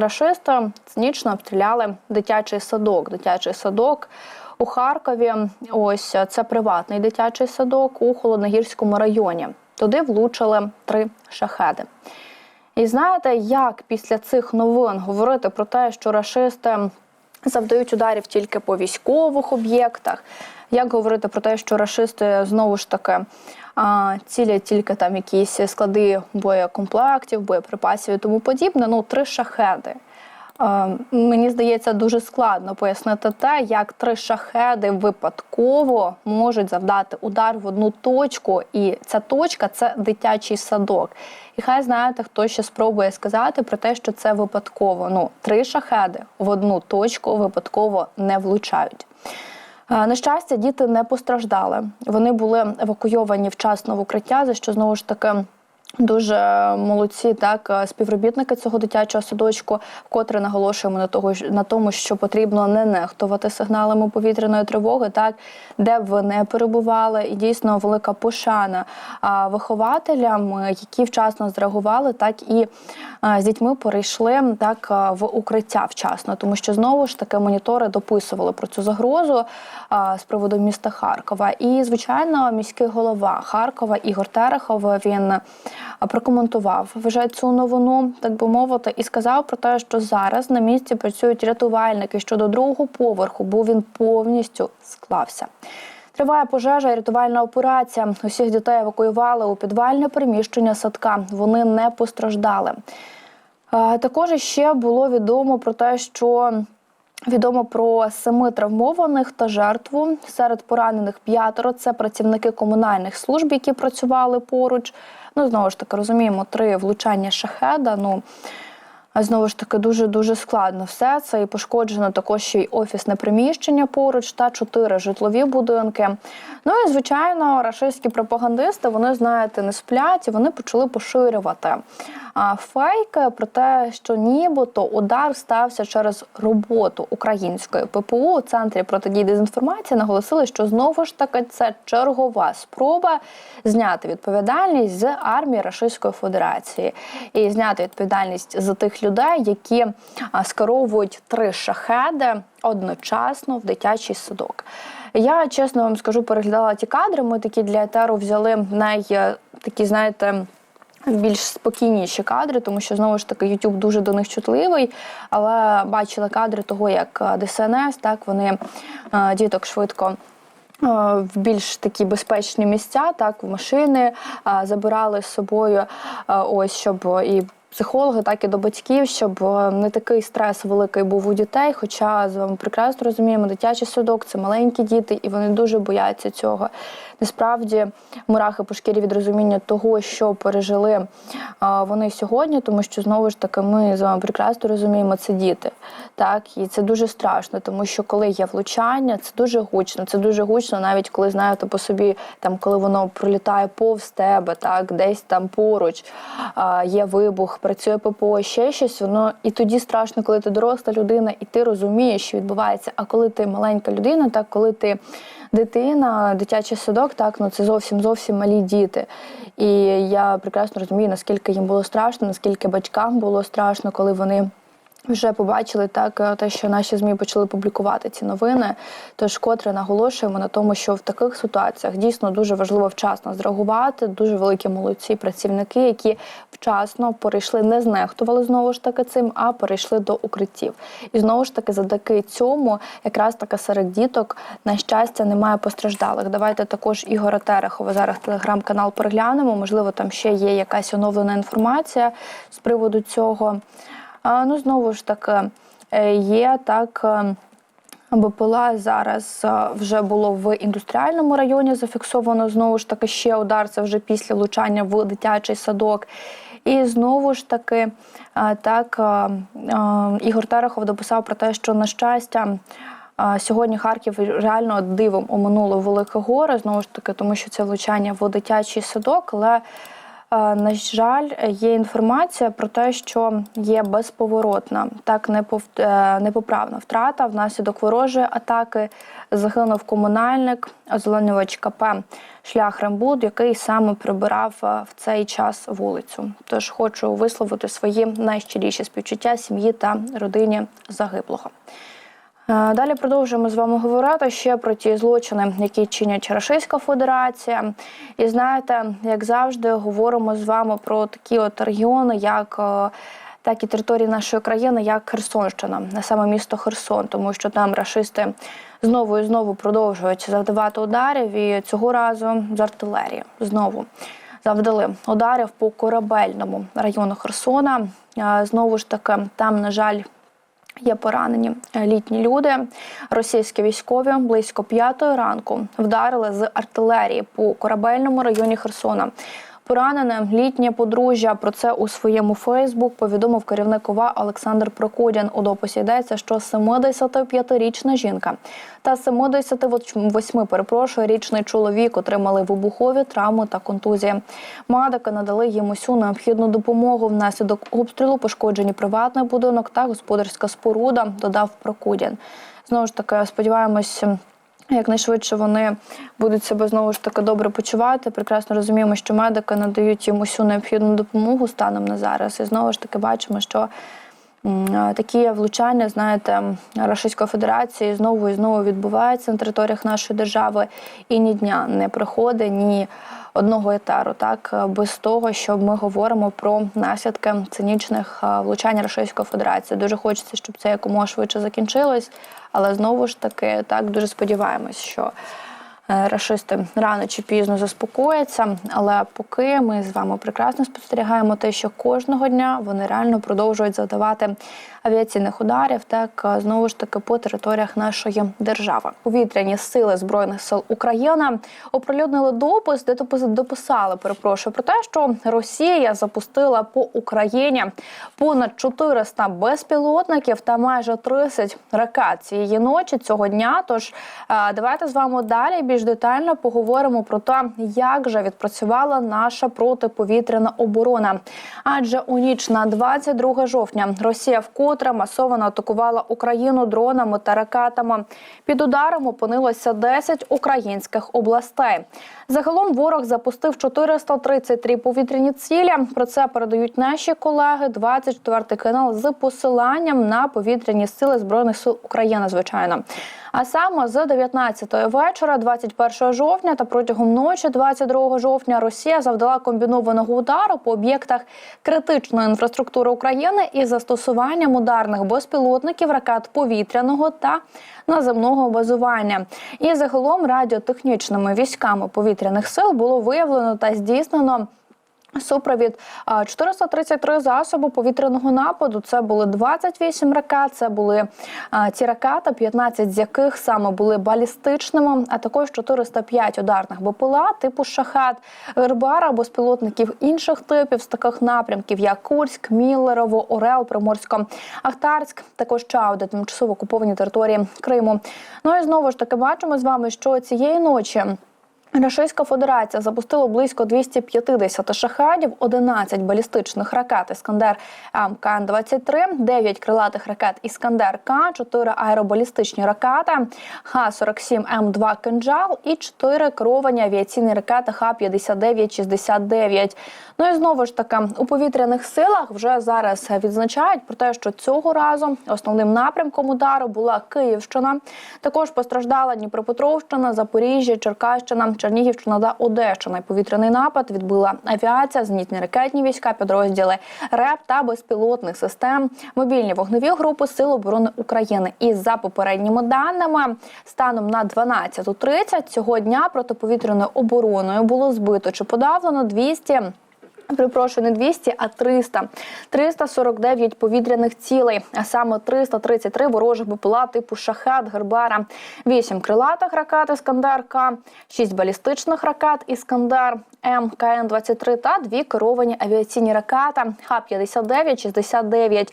рашисти цинічно обстріляли дитячий садок. Дитячий садок у Харкові. Ось це приватний дитячий садок у Холодногірському районі. Туди влучили три шахеди. І знаєте, як після цих новин говорити про те, що рашисти завдають ударів тільки по військових об'єктах? Як говорити про те, що рашисти знову ж таки цілять тільки там якісь склади боєкомплектів, боєприпасів і тому подібне? Ну, три шахеди. Е, Мені здається, дуже складно пояснити те, як три шахеди випадково можуть завдати удар в одну точку, і ця точка це дитячий садок. І хай знаєте, хто ще спробує сказати про те, що це випадково. Ну, три шахеди в одну точку випадково не влучають. Е, На щастя, діти не постраждали. Вони були евакуйовані вчасно в укриття, за що знову ж таки. Дуже молодці, так е, співробітники цього дитячого садочку, вкотре наголошуємо на того на тому, що потрібно не нехтувати сигналами повітряної тривоги, так де б ви не перебували, і дійсно велика пошана вихователям, е, які вчасно зреагували, так і е, з дітьми перейшли так в укриття вчасно, тому що знову ж таки монітори дописували про цю загрозу з приводу міста Харкова. І звичайно, міський голова Харкова Ігор Терехов він прокоментував вже цю новину, так би мовити, і сказав про те, що зараз на місці працюють рятувальники щодо другого поверху, бо він повністю склався. Триває пожежа і рятувальна операція. Усіх дітей евакуювали у підвальне приміщення садка. Вони не постраждали. Також ще було відомо про те, що відомо про семи травмованих та жертву. Серед поранених п'ятеро це працівники комунальних служб, які працювали поруч. Ну знову ж таки розуміємо, три влучання шахеда. Ну знову ж таки дуже дуже складно все це і пошкоджено також ще й офісне приміщення поруч та чотири житлові будинки. Ну і звичайно, рашистські пропагандисти вони знаєте не сплять. і Вони почали поширювати а, фейки про те, що нібито удар стався через роботу української ППУ у центрі протидії дезінформації. Наголосили, що знову ж таки це чергова спроба зняти відповідальність з армії Російської Федерації і зняти відповідальність за тих людей, які скеровують три шахеди одночасно в дитячий садок. Я чесно вам скажу, переглядала ті кадри. Ми такі для етеру взяли най е, такі, знаєте. Більш спокійніші кадри, тому що знову ж таки YouTube дуже до них чутливий. Але бачила кадри того, як е, ДСНС, так вони е, діток швидко. е, В більш такі безпечні місця, так в машини забирали з собою, ось щоб і психологи, так і до батьків, щоб е, не такий стрес великий був у дітей. Хоча з вами прекрасно розуміємо, дитячий садок це маленькі діти, і вони дуже бояться цього. Насправді мурахи по шкірі від розуміння того, що пережили е, вони сьогодні, тому що знову ж таки ми з вами прекрасно розуміємо, це діти. Так, і це дуже страшно, тому що коли є влучання, це дуже гучно. Це дуже гучно, навіть коли знаєте по собі, там коли воно пролітає повз тебе, так десь там поруч а, є вибух, працює ППО, ще щось. Воно і тоді страшно, коли ти доросла людина, і ти розумієш, що відбувається. А коли ти маленька людина, так коли ти дитина, дитячий садок, так ну це зовсім зовсім малі діти. І я прекрасно розумію, наскільки їм було страшно, наскільки батькам було страшно, коли вони. Вже побачили так, е, те, що наші змі почали публікувати ці новини. Тож котре наголошуємо на тому, що в таких ситуаціях дійсно дуже важливо вчасно зреагувати. Дуже великі молодці працівники, які вчасно перейшли, не знехтували знову ж таки цим, а перейшли до укриттів. І знову ж таки, завдяки цьому, якраз таки серед діток, на щастя, немає постраждалих. Давайте також Ігора Терехова зараз телеграм-канал переглянемо. Можливо, там ще є якась оновлена інформація з приводу цього. Ну, знову ж таки, е, є так. е, БПЛА зараз е, вже було в індустріальному районі зафіксовано знову ж таки ще удар. Це вже після влучання в дитячий садок. І знову ж таки, так Ігор Терехов дописав про те, що на щастя. Сьогодні Харків реально дивом оминуло велике горе, знову ж таки, тому що це влучання в дитячий садок, але На жаль, є інформація про те, що є безповоротна, так е, непоправна втрата внаслідок ворожої атаки. Загинув комунальник, озеленювач КП шлях Рембуд, який саме прибирав е, в цей час вулицю. Тож хочу висловити свої найщиріші співчуття сім'ї та родині загиблого. Е, Далі продовжуємо з вами говорити ще про ті злочини, які чинять Російська Федерація. І знаєте, як завжди, говоримо з вами про такі от регіони, як е, так і території нашої країни, як Херсонщина, на саме місто Херсон, тому що там рашисти знову і знову продовжують завдавати ударів. І цього разу з артилерії знову завдали ударів по корабельному району Херсона. Е, Знову ж таки, там, на жаль, Є поранені е, літні люди. Російські військові близько п'ятої ранку вдарили з артилерії по корабельному районі Херсона. Поранене літнє подружжя про це у своєму Фейсбук повідомив керівник ОВА Олександр Прокудін. У дописі йдеться, що 75-річна жінка та 78, перепрошую, річний чоловік отримали вибухові травми та контузії. Медики надали їм усю необхідну допомогу. Внаслідок обстрілу пошкоджені приватний будинок та господарська споруда. Додав Прокудін. Знову ж таки, сподіваємось. Якнайшвидше вони будуть себе знову ж таки добре почувати. Прекрасно розуміємо, що медики надають їм усю необхідну допомогу станом на зараз. І знову ж таки бачимо, що такі влучання, знаєте, Російської Федерації знову і знову відбуваються на територіях нашої держави, і ні дня не проходить ні одного етеру, так без того, що ми говоримо про наслідки цинічних влучань Російської Федерації. Дуже хочеться, щоб це якомога швидше закінчилось, але знову ж таки так дуже сподіваємось, що. Е, Рашисти рано чи пізно заспокояться, але поки ми з вами прекрасно спостерігаємо те, що кожного дня вони реально продовжують завдавати авіаційних ударів, так е, знову ж таки по територіях нашої держави. Повітряні сили збройних сил України оприлюднили допис, де допис- дописали, перепрошую про те, що Росія запустила по Україні понад 400 безпілотників та майже 30 ракет цієї ночі цього дня. Тож е, давайте з вами далі більш детально поговоримо про те, як же відпрацювала наша протиповітряна оборона. Адже у ніч на 22 жовтня Росія вкотре масово атакувала Україну дронами та ракетами. Під ударом опинилося 10 українських областей. Загалом ворог запустив 433 повітряні цілі. Про це передають наші колеги. 24 канал з посиланням на повітряні сили збройних сил України. Звичайно. А саме з 19-ї вечора, 21 жовтня та протягом ночі, 22 жовтня, Росія завдала комбінованого удару по об'єктах критичної інфраструктури України із застосуванням ударних безпілотників, ракет повітряного та наземного базування. І загалом радіотехнічними військами повітряних сил було виявлено та здійснено. Супровід а, 433 засоби повітряного нападу. Це були 28 ракет. Це були ці ракети, 15 з яких саме були балістичними, а також 405 ударних БПЛА типу шахет, Гербара, безпілотників інших типів з таких напрямків, як Курськ, Міллерово, Орел, Приморсько, Ахтарськ, також Чауда, тимчасово окуповані території Криму. Ну і знову ж таки бачимо з вами, що цієї ночі. Російська Федерація запустила близько 250 шахедів, 11 балістичних ракет Іскандер МКН-23, 9 крилатих ракет Іскандер К, 4 аеробалістичні ракети Х-47М2 «Кинджал» і 4 керовані авіаційні ракети Х-59-69. Ну і знову ж таки у повітряних силах вже зараз відзначають про те, що цього разу основним напрямком удару була Київщина. Також постраждала Дніпропетровщина, Запоріжжя, Черкащина, Чернігівщина та Одещина. Повітряний напад відбила авіація, зенітні ракетні війська, підрозділи РЕП та безпілотних систем, мобільні вогневі групи Сил оборони України. І за попередніми даними, станом на 12.30 цього дня протиповітряною обороною було збито чи подавлено 200 Припрошую, не 200, а 300. 349 повітряних цілей, а саме 333 ворожих БПЛА типу Шахет, Гербара, 8 крилатих ракет Іскандер К, 6 балістичних ракет Іскандер М, КН-23 та 2 керовані авіаційні ракети Х-59, 69.